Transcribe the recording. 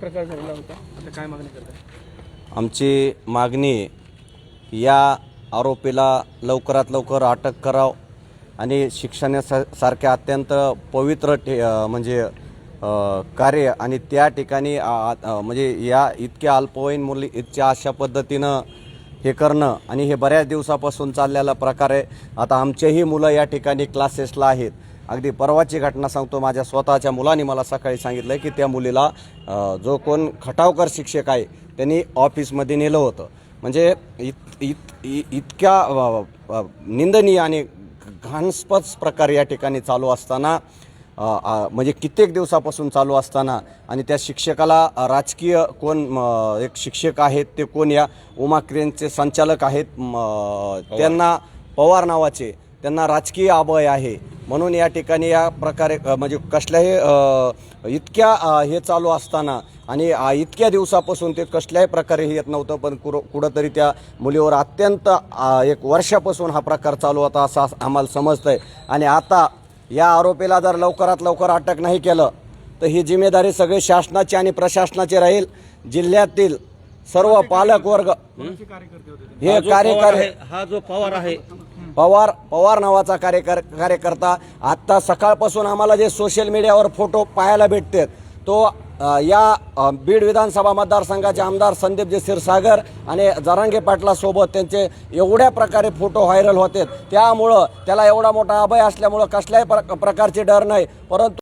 प्रकार झालेला होता. आता काय मागणी करताय? आमची मागणी या आरोपीला लवकरात लवकर अटक कराव आणि शिक्षणासारख्या अत्यंत पवित्र ठे म्हणजे कार्य आणि त्या ठिकाणी आ- म्हणजे या इतक्या अल्पवयीन मुली इतक्या अशा पद्धतीनं हे करणं आणि हे बऱ्याच दिवसापासून चाललेला प्रकार आहे. आता आमचेही मुलं या ठिकाणी क्लासेसला आहेत. अगदी परवाची घटना सांगतो. माझ्या स्वतःच्या मुलाने मला सकाळी सांगितलं की त्या मुलीला जो कोण खटावकर शिक्षक आहे त्यांनी ऑफिसमध्ये नेलं होतं. म्हणजे इत इत इतक्या निंदनीय आणि घाणस्पद प्रकार या ठिकाणी चालू असताना म्हणजे कित्येक दिवसापासून चालू असताना आणि त्या शिक्षकाला राजकीय कोण एक शिक्षक आहेत ते कोण या उमा क्रेनचे संचालक आहेत त्यांना पवार नावाचे त्यांना राजकीय अभय आहे. म्हणून या ठिकाणी या प्रकारे म्हणजे कसल्याही इतक्या हे चालू असताना आणि इतक्या दिवसापासून ते कसल्याही प्रकारे हे येत नव्हतं पण कुर कुठंतरी त्या मुलीवर अत्यंत एक वर्षापासून हा प्रकार चालू होता असं आम्हाला समजतंय आणि आता या आरोपीला जर लवकरात लवकर अटक नाही केलं तर ही जिम्मेदारी सगळी शासनाची आणि प्रशासनाची राहील जिल्ह्यातील सर्व पालक वर्ग कार्यकर्ते? हे कार्यकारी हा जो पवार आहे पवार पवार नावाचा कार्यकर कार्यकर्ता आत्ता सकाळपासून आम्हाला जे सोशल मीडियावर फोटो पाहायला भेटतात तो या बीड विधानसभा मतदारसंघाचे आमदार संदीपजी क्षीरसागर आणि जरांगे पाटलासोबत त्यांचे एवढ्या प्रकारे फोटो व्हायरल होते त्यामुळं त्याला एवढा मोठा अभय असल्यामुळं कसल्याही प्र प्रकारचे डर नाही. परंतु